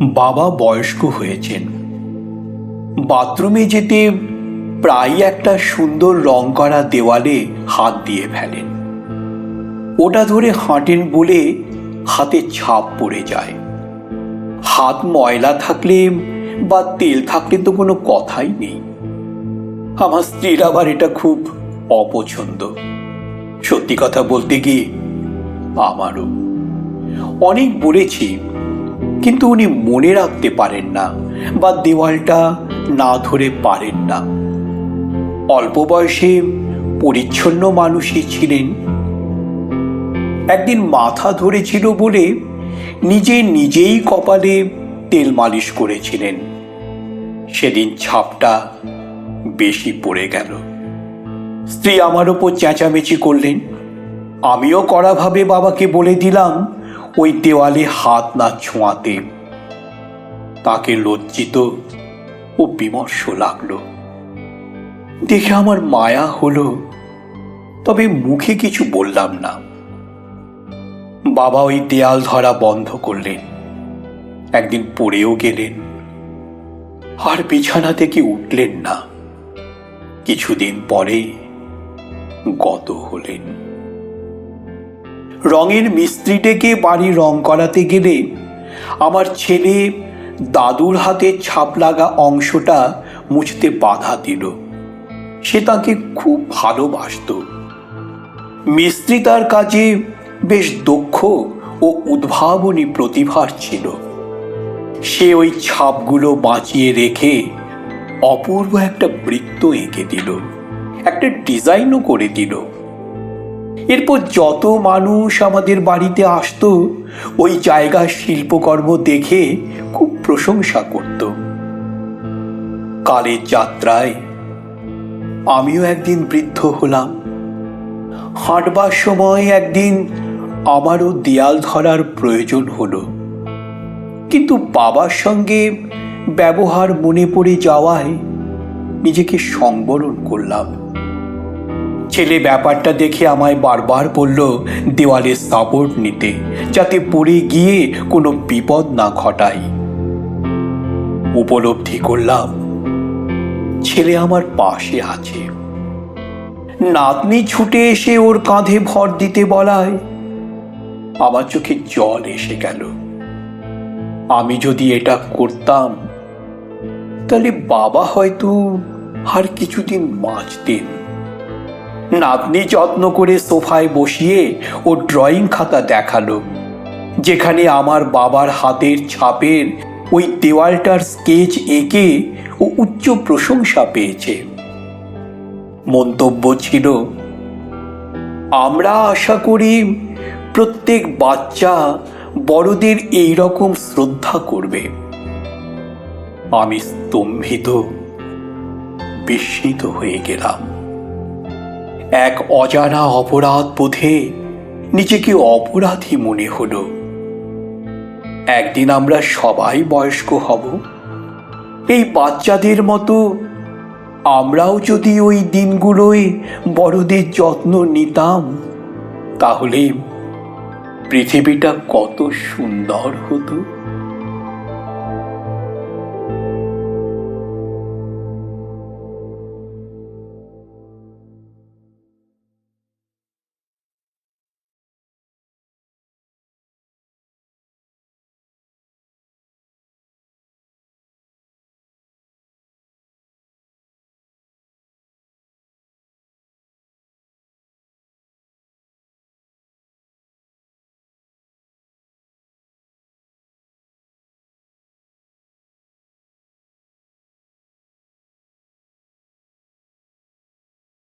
বাবা বয়স্ক হয়েছেন। বাথরুমে যেতে প্রায় একটা সুন্দর রং করা দেওয়ালে হাত দিয়ে ফেলেন। ওটা ধরে হাঁটেন বলে হাতে ছাপ পড়ে যায়। হাত ময়লা থাকলে বা তেল থাকলে তো কোনো কথাই নেই। আমার স্ত্রীর আবার এটা খুব অপছন্দ। সত্যি কথা বলতে গিয়ে আমারও। অনেক বলেছি কিন্তু উনি মনে রাখতে পারেন না বা দেওয়ালটা না ধরে পারেন না। অল্প বয়সে পরিচ্ছন্ন মানুষই ছিলেন। একদিন মাথা ধরেছিল বলে নিজে নিজেই কপালে তেল মালিশ করেছিলেন। সেদিন ছাপটা বেশি পড়ে গেল। স্ত্রী আমার ওপর চেঁচামেচি করলেন। আমিও কড়াভাবে বাবাকে বলে দিলাম ওই দেওয়ালে হাত না ছোঁয়াতে। তাকে লজ্জিত ও বিমর্ষ লাগল। দেখে আমার মায়া হলো, তবে মুখে কিছু বললাম না। বাবা ওই দেয়াল ধরা বন্ধ করলেন। একদিন পড়েও গেলেন। আর বিছানা থেকে উঠলেন না। কিছুদিন পরে গত হলেন। রঙের মিস্ত্রি ডেকে বাড়ি রং করাতে গেলে আমার ছেলে দাদুর হাতে ছাপ লাগা অংশটা মুছতে বাধা দিল। সে তাকে খুব ভালোবাসত। মিস্ত্রি তার কাজে বেশ দক্ষ ও উদ্ভাবনী প্রতিভার ছিল। সে ওই ছাপগুলো বাঁচিয়ে রেখে অপূর্ব একটা বৃত্ত এঁকে দিল, একটা ডিজাইনও করে দিল। এরপর যত মানুষ আমাদের বাড়িতে আসতো, ওই জায়গার শিল্পকর্ম দেখে খুব প্রশংসা করত। কালের যাত্রায় আমিও একদিন বৃদ্ধ হলাম। হাঁটবার সময় একদিন আমারও দেয়াল ধরার প্রয়োজন হলো। কিন্তু বাবার সঙ্গে ব্যবহার মনে পড়ে যাওয়ায় নিজেকে সংবরণ করলাম। ছেলে ব্যাপারটা দেখে আমায় বারবার বলল, দেওয়ালে সাপোর্ট নিতে, যাতে পড়ে গিয়ে কোনো বিপদ না ঘটাই। উপলব্ধি করলাম, ছেলে আমার পাশে আছে। নাতনি ছুটে এসে ওর কাঁধে ভর দিতে বলায়, আমার চোখে জল এসে গেল। আমি যদি এটা করতাম, তাহলে বাবা হয়তো আর কিছুদিন বাঁচতেন নাতনি যত্ন করে সোফায় বসিয়ে ও ড্রয়িং খাতা দেখাল, যেখানে আমার বাবার হাতের ছাপের ওই দেওয়ালটার স্কেচ এঁকে ও উচ্চ প্রশংসা পেয়েছে। মন্তব্য ছিল, আমরা আশা করি প্রত্যেক বাচ্চা বড়দের এই রকম শ্রদ্ধা করবে। আমি স্তম্ভিত, বিস্মিত হয়ে গেলাম। এক অজানা অপরাধ বোধে নিজেকে অপরাধী মনে হলো। একদিন আমরা সবাই বয়স্ক হব। এই বাচ্চাদের মতো আমরাও যদি ওই দিনগুলোয় বড়দের যত্ন নিতাম, তাহলে পৃথিবীটা কত সুন্দর হতো।